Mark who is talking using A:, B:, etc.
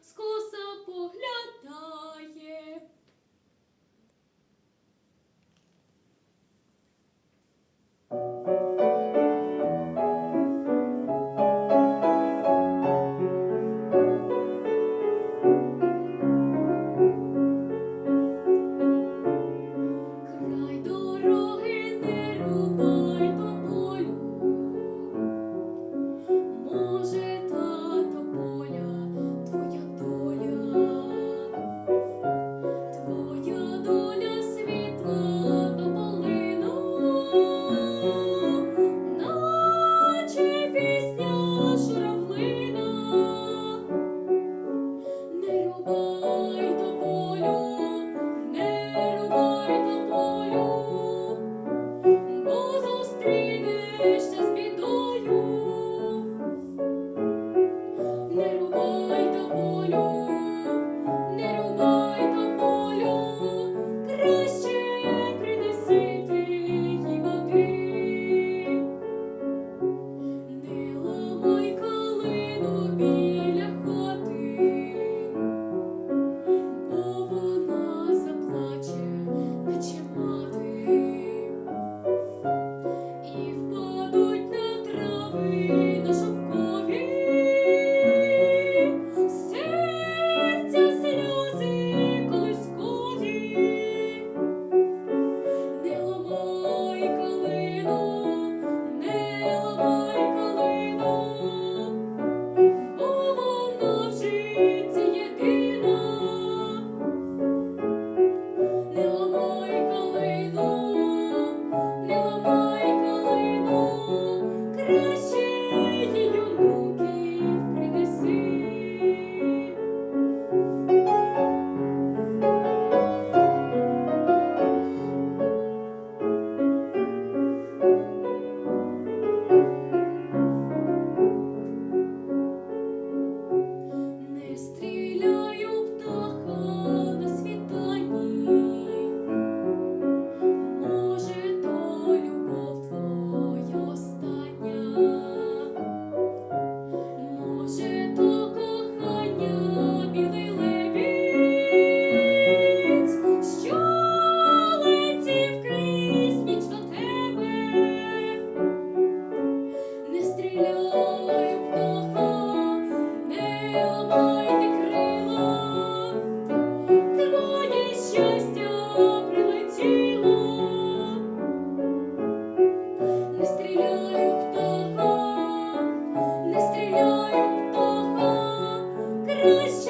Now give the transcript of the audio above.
A: school бо зустрінешся з бідою, не рубай до болю, не рубай до болю, краще принеси ти не ламай калину біля хати, бо вона заплаче, не. estrela. Christ.